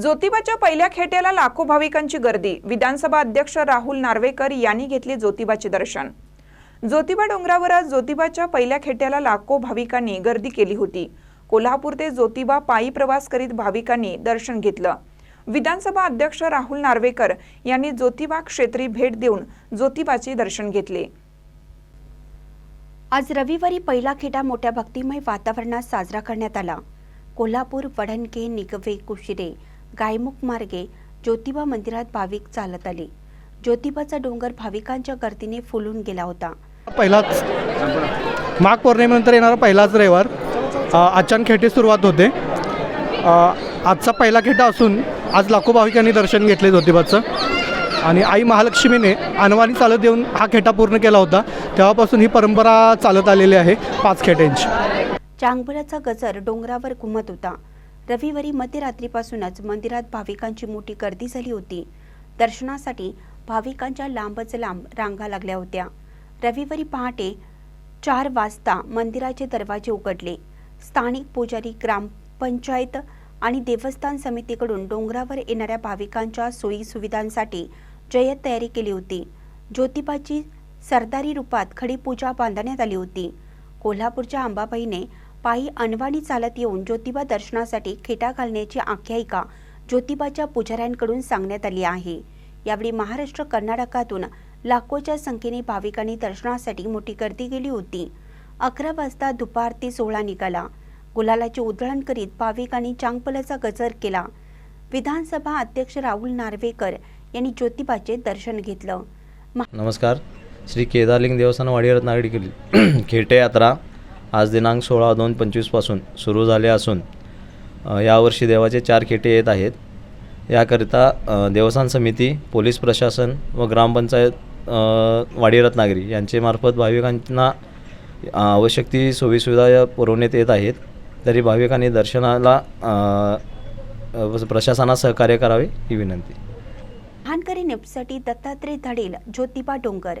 ज्योतिबाच्या पहिल्या खेट्याला लाखो भाविकांची गर्दी. विधानसभा अध्यक्ष राहुल नार्वेकर यांनी घेतले ज्योतिबाचे दर्शन. ज्योतिबा डोंगरावर आज ज्योतिबाच्या पहिल्या खेट्याला लाखो भाविकांनी गर्दी केली होती. कोल्हापूर ते ज्योतिबा पायी प्रवास करीत भाविकांनी दर्शन घेतलं. विधानसभा अध्यक्ष राहुल नार्वेकर यांनी ज्योतिबा क्षेत्री भेट देऊन ज्योतिबाचे दर्शन घेतले. आज रविवारी पहिला खेटा मोठ्या भक्तिमय वातावरणात साजरा करण्यात आला. कोल्हापूर वडणके निगवे कुशिरे गायमुख मार्गे ज्योतिबा मंदिरात भाविक चालत आले. ज्योतिबाचा डोंगर भाविकांच्या गर्दीने फुलून गेला होता. पहिलाच माघ पौर्णिमेनंतर येणारा पहिलाच रविवार. आजच्या खेटी सुरुवात होते. आजचा पहिला खेटा असून आज लाखो भाविकांनी दर्शन घेतले ज्योतिबाचं. आणि आई महालक्ष्मीने अनवाणी चालत येऊन हा खेटा पूर्ण केला होता. तेव्हापासून ही परंपरा चालत आलेली आहे पाच खेट्यांची. चांगबलाचा गजर डोंगरावर घुमत होता. रविवारी मध्यरात्रीपासूनच मंदिरात भाविकांची मोठी गर्दी झाली होती. दर्शनासाठी भाविकांच्या लांबच लांब रांगा लागल्या होत्या. रविवारी पहाटे चार वाजता मंदिराचे दरवाजे उघडले. स्थानिक पुजारी ग्रामपंचायत आणि देवस्थान समितीकडून डोंगरावर येणाऱ्या भाविकांच्या सोयी सुविधांसाठी जय्यत तयारी केली होती. ज्योतिबाची सरदारी रूपात खडी पूजा बांधण्यात आली होती. कोल्हापूरच्या अंबाबाईने पायी अनवाणी चालत येऊन ज्योतिबा दर्शनासाठी खेटा घालण्याची आख्यायिका ज्योतिबाच्या पुजाऱ्यांकडून सांगण्यात आली आहे. यावेळी महाराष्ट्र कर्नाटकातून लाखोच्या संख्येने भाविकांनी दर्शनासाठी मोठी गर्दी केली होती. अकरा वाजता दुपार ते सोहळा निघाला. गुलालाचे उधळण करीत भाविकांनी चांगपलाचा गजर केला. विधानसभा अध्यक्ष राहुल नार्वेकर यांनी ज्योतिबाचे दर्शन घेतलं. नमस्कार. श्री केदारलिंग देवस्थान वाडी रत्नागिरीतील खेटे यात्रा आज दिनांक सोळा दोन पंचवीसपासून सुरू झाले असून यावर्षी देवाचे चार खेटे येत आहेत. याकरिता देवस्थान समिती पोलीस प्रशासन व ग्रामपंचायत वाडी रत्नागिरी यांचेमार्फत भाविकांना आवश्यक ती सोयीसुविधा या पुरवण्यात येत आहेत. तरी भाविकांनी दर्शनाला प्रशासनास सहकार्य करावे ही विनंती. महानकरी न्यूजसाठी दत्तात्रय धडेल ज्योतिबा डोंगर.